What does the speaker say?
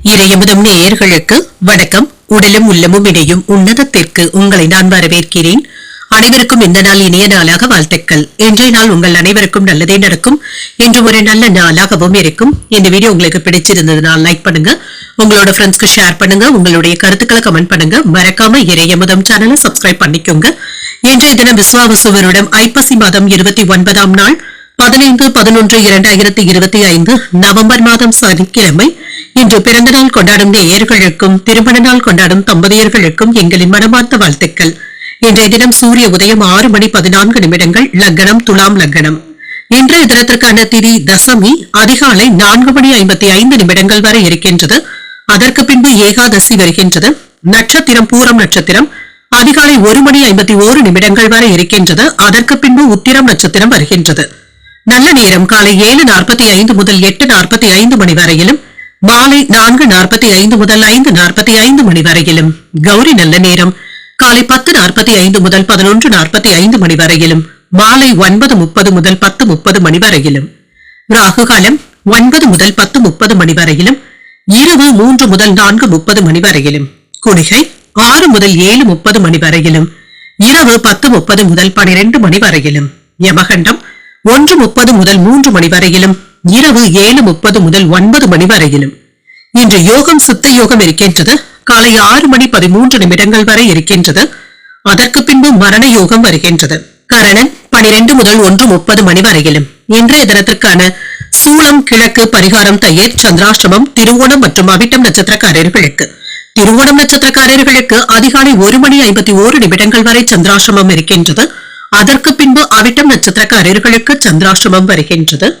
இறையமுதம் நேயர்களுக்கு வணக்கம். உடலும் உள்ளமும் இணையும் உன்னதத்திற்கு உங்களை நான் வரவேற்கிறேன். அனைவருக்கும் இந்த நாள் இனிய நாளாக வாழ்த்துக்கள். இன்றைய நாள் உங்கள் அனைவருக்கும் நல்லதே நடக்கும். இன்று ஒரு நல்ல நாளாகவும் இருக்கும். இந்த வீடியோ உங்களுக்கு பிடிச்சிருந்ததுனால் லைக் பண்ணுங்க. உங்களோட ஃப்ரெண்ட்ஸ்க்கு ஷேர் பண்ணுங்க. உங்களுடைய கருத்துக்களை கமெண்ட் பண்ணுங்க. மறக்காம இறையமுதம் சேனலை சப்ஸ்கிரைப் பண்ணிக்கோங்க. இன்றைய தினம் விஸ்வாவசுவருடன் ஐப்பசி மாதம் இருபத்தி ஒன்பதாம் நாள் பதினைந்து பதினொன்று இரண்டாயிரத்தி இருபத்தி ஐந்து நவம்பர் மாதம் சனிக்கிழமை இன்று பிறந்த நாள் கொண்டாடும் நேயர்களுக்கும் திருமண நாள் கொண்டாடும் தம்பதியர்களுக்கும் எங்களின் மனமார்ந்த வாழ்த்துக்கள். இன்றைய தினம் சூரிய உதயம் ஆறு மணி பதினான்கு நிமிடங்கள் லக்னம் துலாம் லக்னம். இன்றைய தினத்திற்கான திதி தசமி அதிகாலை நான்கு மணி ஐம்பத்தி ஐந்து நிமிடங்கள் வரை இருக்கின்றது. அதற்கு பின்பு ஏகாதசி வருகின்றது. நட்சத்திரம் பூரம் நட்சத்திரம் அதிகாலை ஒரு மணி ஐம்பத்தி ஓரு நிமிடங்கள் வரை இருக்கின்றது. அதற்கு பின்பு உத்திரம் நட்சத்திரம் வருகின்றது. நல்ல நேரம் காலை ஏழு நாற்பத்தி ஐந்து முதல் எட்டு நாற்பத்தி ஐந்து மணி வரையிலும் மாலை நான்கு நாற்பத்தி ஐந்து முதல் ஐந்து நாற்பத்தி ஐந்து மணி வரையிலும். கௌரி நல்ல நேரம். காலை பத்து நாற்பத்தி ஐந்து முதல் பதினொன்று நாற்பத்தி ஐந்து மணி வரையிலும். மாலை ஒன்பது முப்பது முதல் பத்து முப்பது மணி வரையிலும். ராகுகாலம் ஒன்பது முதல் பத்து முப்பது மணி வரையிலும். இரவு மூன்று முதல் நான்கு முப்பது மணி வரையிலும். குளிகை ஆறு முதல் ஏழு முப்பது மணி வரையிலும். இரவு பத்து முப்பது முதல் பனிரெண்டு மணி வரையிலும். யமகண்டம் ஒன்று முப்பது முதல் மூன்று மணி வரையிலும். இரவு ஏழு முப்பது முதல் ஒன்பது மணி வரையிலும். இன்று யோகம் சித்த யோகம் இருக்கின்றது. காலை ஆறு மணி பதிமூன்று நிமிடங்கள் வரை இருக்கின்றது. அதற்கு பின்பு மரண யோகம் வருகின்றது. கரணன் பனிரெண்டு முதல் ஒன்று முப்பது மணி வரையிலும். இன்றைய தினத்திற்கான சூளம் கிழக்கு பரிகாரம் தயிர் சந்திராஷ்டமம் திருவோணம் மற்றும் அவிட்டம் நட்சத்திரக்காரர்களுக்கு. திருவோணம் நட்சத்திரக்காரர்களுக்கு அதிகாலை ஒரு மணி ஐம்பத்தி ஓரு நிமிடங்கள் வரை சந்திராஷ்டமம் இருக்கின்றது. அதற்கு பின்பு அவிட்டம் நட்சத்திரக்காரர்களுக்கு சந்திராஷ்டமம் வருகின்றது.